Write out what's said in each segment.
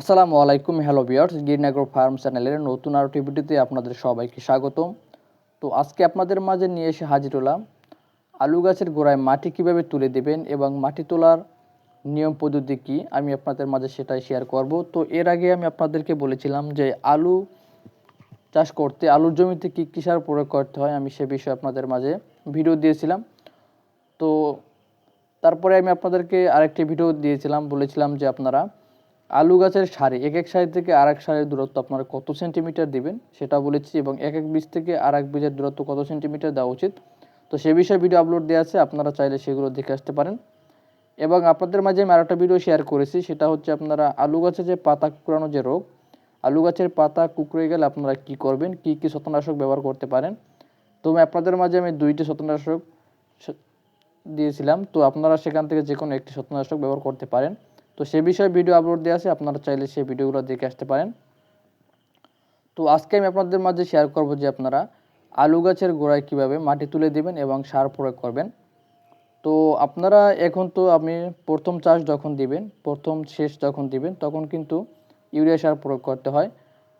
আসসালামু আলাইকুম, হ্যালো বিয়ার্স গ্রিন অ্যাগ্রো ফার্ম চ্যানেলের নতুন আরও টিভিটিতে আপনাদের সবাইকে স্বাগতম। তো আজকে আপনাদের মাঝে নিয়ে এসে হাজির হলাম আলু গাছের গোড়ায় মাটি কীভাবে তুলে দেবেন এবং মাটি তোলার নিয়ম পদ্ধতি কী, আমি আপনাদের মাঝে সেটাই শেয়ার করব। তো এর আগে আমি আপনাদেরকে বলেছিলাম যে আলু চাষ করতে আলুর জমিতে কী কী সার প্রয়োগ করতে হয়, আমি সে বিষয়ে আপনাদের মাঝে ভিডিও দিয়েছিলাম। তো তারপরে আমি আপনাদেরকে আরেকটি ভিডিও দিয়েছিলাম, বলেছিলাম যে আপনারা আলু গাছের সারি এক এক সারি থেকে আর এক সারির দূরত্ব আপনারা কত সেন্টিমিটার দিবেন সেটা বলেছি এবং এক এক বীজ থেকে আর এক বীজের দূরত্ব কত সেন্টিমিটার দেওয়া উচিত? তো সে বিষয়ে ভিডিও আপলোড দেওয়া আছে, আপনারা চাইলে সেগুলো দেখে আসতে পারেন। এবং আপনাদের মাঝে আমি আরেকটা ভিডিও শেয়ার করেছি, সেটা হচ্ছে আপনারা আলু গাছে যে পাতা কুকড়ানো যে রোগ, আলু গাছের পাতা কুকড়ে গেলে আপনারা কি করবেন? কি কি ছত্রনাশক ব্যবহার করতে পারেন? তো আমি আপনাদের মাঝে আমি দুইটি ছত্রনাশক স- দিয়েছিলাম, তো আপনারা সেখান থেকে যে কোনো একটি ছত্রনাশক ব্যবহার করতে পারেন। তো সে বিষয়ে ভিডিও আপলোড দেওয়া আছে, আপনারা চাইলে সেই ভিডিওগুলো দেখে আসতে পারেন। তো আজকে আমি আপনাদের মাঝে শেয়ার করব যে আপনারা আলু গাছের গোড়ায় কীভাবে মাটি তুলে দিবেন এবং সার প্রয়োগ করবেন। তো আপনারা এখন তো আপনি প্রথম চাষ যখন দিবেন, প্রথম শেষ যখন দিবেন, তখন কিন্তু ইউরিয়া সার প্রয়োগ করতে হয়।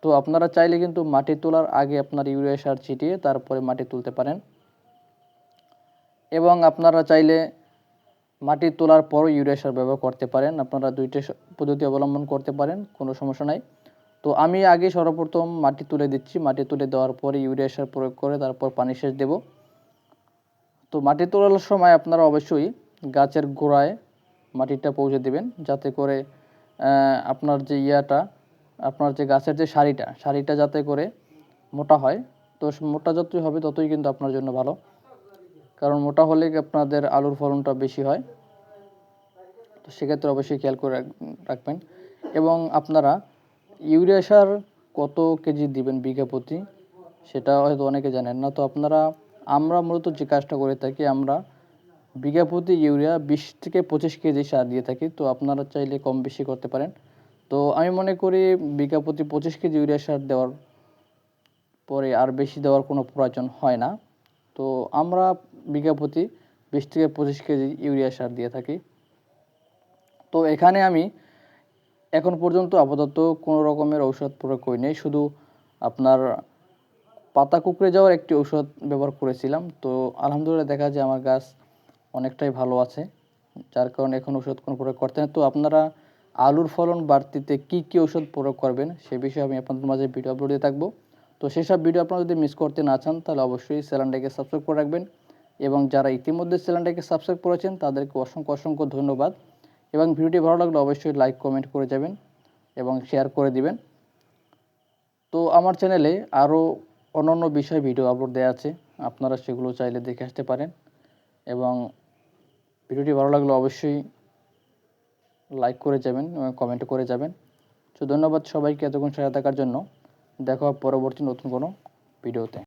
তো আপনারা চাইলে কিন্তু মাটি তোলার আগে আপনার ইউরিয়া সার ছিটিয়ে তারপরে মাটি তুলতে পারেন। এবং আপনারা চাইলে মাটি তোলার পর ইউরিয়া সার ব্যবহার করতে পারেন। আপনারা দুইটা পদ্ধতি অবলম্বন করতে পারেন, কোনো সমস্যা নাই। তো আমি আগে সর্বপ্রথম মাটি তুলে দিচ্ছি। মাটি তুলে দেওয়ার পরে ইউরিয়া সার প্রয়োগ করে তারপর পানি সেচ দেব। তো মাটি তোলার সময় আপনারা অবশ্যই গাছের গোড়ায় মাটিটা পৌঁছে দিবেন, যাতে করে আপনার যে ইয়াটা, আপনার যে গাছের যে সারিটা সারিটা যাতে করে মোটা হয়। তো মোটা যতই হবে ততই কিন্তু আপনার জন্য ভালো। কারণ মোটা হলে আপনাদের আলুর ফলনটা বেশি হয়। তো সেক্ষেত্রে অবশ্যই খেয়াল করে রাখবেন। এবং আপনারা ইউরিয়া সার কত কেজি দিবেন বিঘা প্রতি? সেটা হয়তো অনেকে জানেন না। তো আপনারা, আমরা মূলত যে কাজটা করে থাকি, আমরা বিঘা প্রতি ইউরিয়া বিশ থেকে পঁচিশ কেজি সার দিয়ে থাকি। তো আপনারা চাইলে কম বেশি করতে পারেন। তো আমি মনে করি বিঘা প্রতি পঁচিশ কেজি ইউরিয়া সার দেওয়ার পরে আর বেশি দেওয়ার কোনো প্রয়োজন হয় না। তো আমরা বিঘা প্রতি বিশ থেকে পঁচিশ কেজি ইউরিয়া সার দিয়ে থাকি। তো এখানে আমি এখন পর্যন্ত আপাতত কোনো রকমের ঔষধ প্রয়োগ করি নাই, শুধু আপনার পাতা কুকড়ে যাওয়ার একটি ঔষধ ব্যবহার করেছিলাম। তো আলহামদুলিল্লাহ দেখা যায় আমার গাছ অনেকটাই ভালো আছে, যার কারণে এখন ওষুধ কোনো প্রয়োগ করতে না তো আপনারা আলুর ফলন বাড়তিতে কি কি ওষুধ প্রয়োগ করবেন সে বিষয়ে আমি আপনাদের মাঝে ভিডিও আপলোড দিয়ে থাকব। তো সেসব ভিডিও আপনারা যদি মিস করতে না চান, তাহলে অবশ্যই চ্যানেলটাকে সাবস্ক্রাইব করে রাখবেন এবং যারা ইতিমধ্যে চ্যানেলটাকে সাবস্ক্রাইব করেছেন, তাদেরকে অসংখ্য অসংখ্য ধন্যবাদ। এবং ভিডিওটি ভালো লাগলে অবশ্যই লাইক কমেন্ট করে যাবেন এবং শেয়ার করে দিবেন। তো আমার চ্যানেলে আরও অন্যান্য বিষয় ভিডিও আপলোড দেওয়া আছে, আপনারা সেগুলো চাইলে দেখে আসতে পারেন। এবং ভিডিওটি ভালো লাগলে অবশ্যই লাইক করে যাবেন এবং কমেন্ট করে যাবেন। তো ধন্যবাদ সবাইকে এতক্ষণ সাথে থাকার জন্য। দেখা পরবর্তী নতুন কোনো ভিডিওতে।